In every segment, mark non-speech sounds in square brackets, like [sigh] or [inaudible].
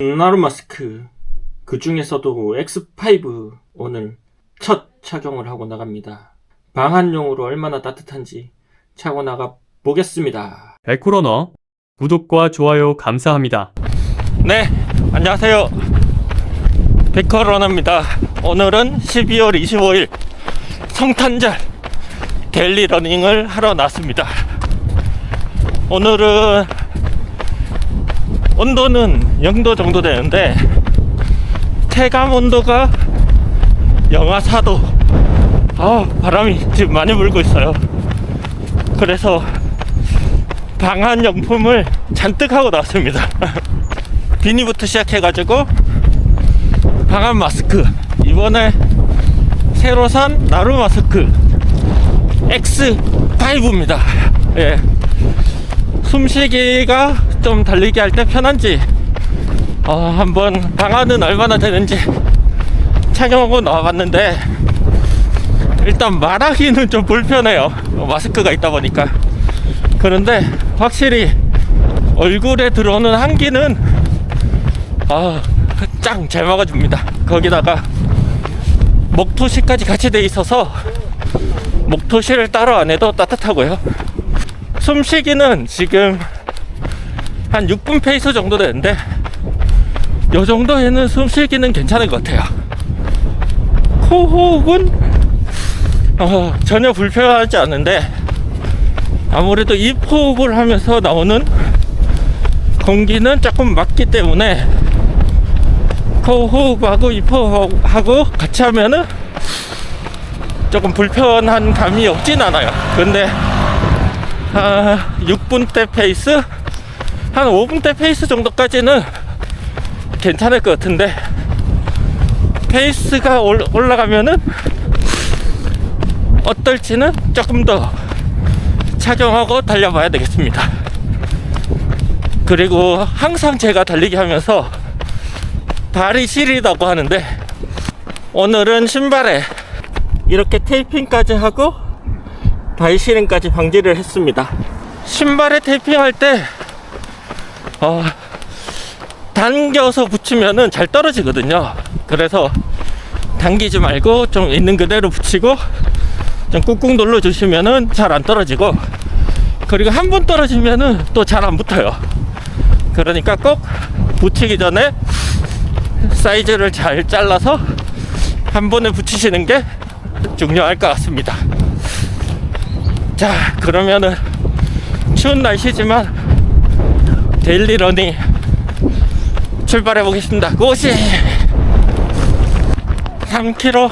나루 마스크 그 중에서도 X5 오늘 첫 착용을 하고 나갑니다. 방한용으로 얼마나 따뜻한지 차고 나가 보겠습니다. 에코러너 구독과 좋아요 감사합니다. 네, 안녕하세요. 백커러너입니다. 오늘은 12월 25일 성탄절 데일리 러닝을 하러 났습니다. 오늘은 온도는 0도 정도 되는데 체감 온도가 영하 4도. 아, 바람이 지금 많이 불고 있어요. 그래서 방한 용품을 잔뜩 하고 나왔습니다. [laughs] 비니부터 시작해가지고 방한 마스크 이번에 새로 산 나루 마스크 X5입니다. 예. 숨쉬기가 좀 달리기 할 때 편한지 어, 한번 방안은 얼마나 되는지 착용하고 나와봤는데 일단 말하기는 좀 불편해요. 마스크가 있다 보니까 그런데 확실히 얼굴에 들어오는 한기는 아, 짱잘 막아줍니다. 거기다가 목토실까지 같이 돼 있어서 목토실 따로 안 해도 따뜻하고요. 숨쉬기는 지금 한 6분 페이스 정도 되는데 요 정도에는 숨쉬기는 괜찮은 것 같아요. 호흡은 어, 전혀 불편하지 않은데 아무래도 입 호흡을 하면서 나오는 공기는 조금 막기 때문에 코 호흡하고 입 호흡하고 같이 하면은 조금 불편한 감이 없진 않아요. 근데 아, 6분대 페이스 한 5분대 페이스 정도까지는 괜찮을 것 같은데 페이스가 올, 올라가면은 어떨지는 조금 더 착용하고 달려봐야 되겠습니다. 그리고 항상 제가 달리기 하면서 발이 시리다고 하는데 오늘은 신발에 이렇게 테이핑까지 하고 발 시림까지 방지를 했습니다. 신발에 테이핑할 때 어, 당겨서 붙이면은 잘 떨어지거든요. 그래서 당기지 말고 좀 있는 그대로 붙이고 좀 꾹꾹 눌러 주시면은 잘 안 떨어지고 그리고 한 번 떨어지면은 또 잘 안 붙어요. 그러니까 꼭 붙이기 전에 사이즈를 잘 잘라서 한 번에 붙이시는 게 중요할 것 같습니다. 자, 그러면은 추운 날씨지만 데일리 러닝 출발해 보겠습니다. 고시 3km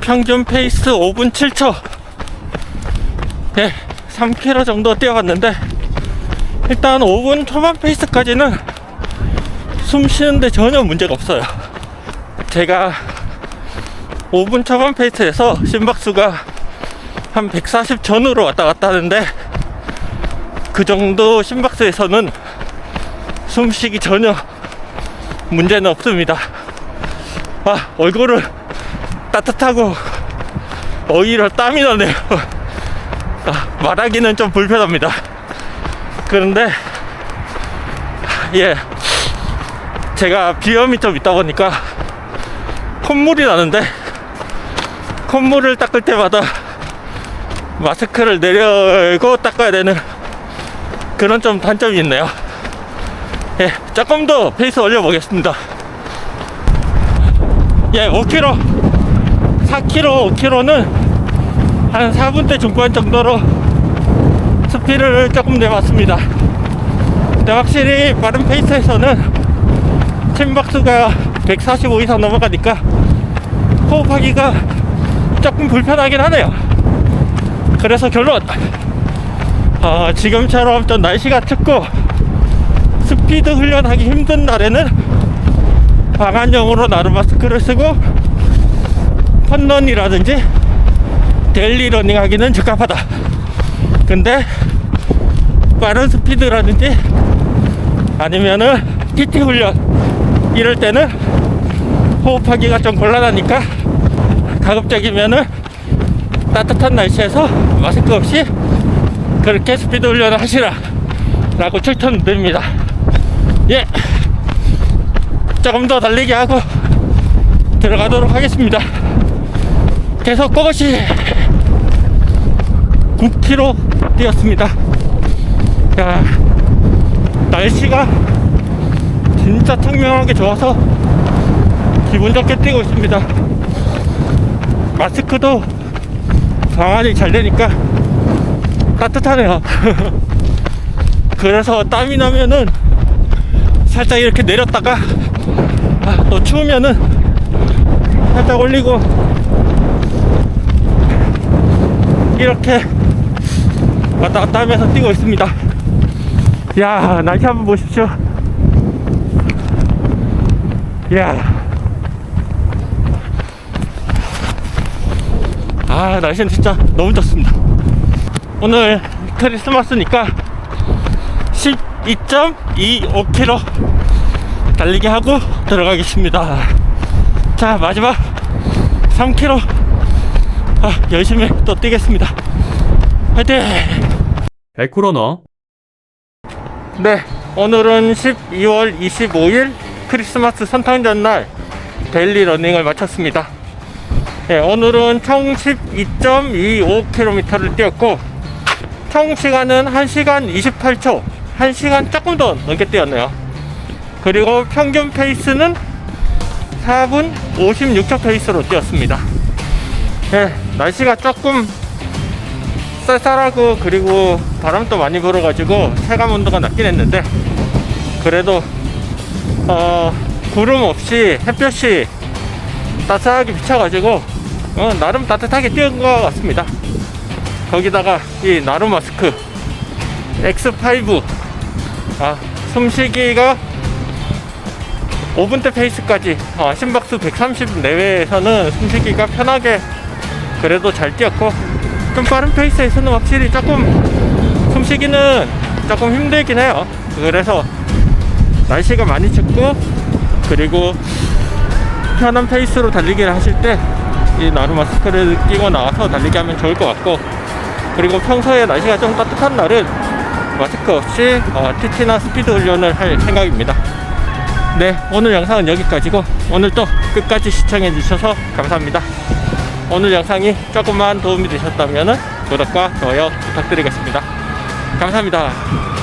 평균 페이스 5분 7초. 예, 3km 정도 뛰어갔는데 일단 5분 초반 페이스까지는 숨 쉬는데 전혀 문제가 없어요. 제가 5분 초반 페이스에서 심박수가 한 140 전으로 왔다 갔다 하는데 그 정도 심박수에서는 숨쉬기 전혀 문제는 없습니다. 아, 얼굴을 따뜻하고 오히려 땀이 나네요. 아, 말하기는 좀 불편합니다. 그런데 예 제가 비염이 좀 있다 보니까 콧물이 나는데 콧물을 닦을 때마다 마스크를 내려고 닦아야 되는 그런 좀 단점이 있네요. 예, 조금 더 페이스 올려보겠습니다. 예, 5km, 4km, 5km는 한 4분대 중반 정도로 스피드를 조금 내봤습니다. 근데 확실히 빠른 페이스에서는 심박수가 145 이상 넘어가니까 호흡하기가 조금 불편하긴 하네요. 그래서 결론, 어, 지금처럼 좀 날씨가 춥고 스피드 훈련하기 힘든 날에는 방한용으로 나루 마스크를 쓰고 펀런이라든지 데일리 러닝 하기는 적합하다. 근데 빠른 스피드라든지 아니면은 PT 훈련 이럴 때는 호흡하기가 좀 곤란하니까 가급적이면은 따뜻한 날씨에서 마스크 없이 그렇게 스피드 훈련을 하시라 라고 추천드립니다 예 조금 더 달리기 하고 들어가도록 하겠습니다. 계속 그것이 9km 뛰었습니다. 야, 날씨가 진짜 청명하게 좋아서 기분 좋게 뛰고 있습니다. 마스크도 방안이 잘 되니까 따뜻하네요. [laughs] 그래서 땀이 나면은 살짝 이렇게 내렸다가 아, 또 추우면은 살짝 올리고 이렇게 왔다 갔다 하면서 뛰고 있습니다. 야 날씨 한번 보십시오. 야. 아 날씨는 진짜 너무 좋습니다. 오늘 크리스마스니까 12.25km 달리기 하고 들어가겠습니다. 자 마지막 3km 아, 열심히 또 뛰겠습니다. 화이팅! 에코러너 네, 오늘은 12월 25일 크리스마스 선탕전 날 데일리 러닝을 마쳤습니다. 네, 오늘은 총 12.25km를 뛰었고 총 시간은 1시간 28초, 1시간 조금 더 넘게 뛰었네요. 그리고 평균 페이스는 4분 56초 페이스로 뛰었습니다. 네, 날씨가 조금 쌀쌀하고 그리고 바람도 많이 불어가지고 체감 온도가 낮긴 했는데 그래도 어, 구름 없이 햇볕이 따뜻하게 비쳐가지고 어, 나름 따뜻하게 뛰은 것 같습니다. 거기다가 이 나루 마스크 X5 아, 숨쉬기가 5분대 페이스까지 어, 심박수 130 내외에서는 숨쉬기가 편하게 그래도 잘 뛰었고 좀 빠른 페이스에서는 확실히 조금 숨쉬기는 조금 힘들긴 해요. 그래서 날씨가 많이 춥고 그리고 편한 페이스로 달리기를 하실 때 이 나루 마스크를 끼고 나와서 달리기 하면 좋을 것 같고 그리고 평소에 날씨가 좀 따뜻한 날은 마스크 없이 어, TT나 스피드 훈련을 할 생각입니다. 네, 오늘 영상은 여기까지고 오늘 또 끝까지 시청해 주셔서 감사합니다. 오늘 영상이 조금만 도움이 되셨다면 구독과 좋아요 부탁드리겠습니다. 감사합니다.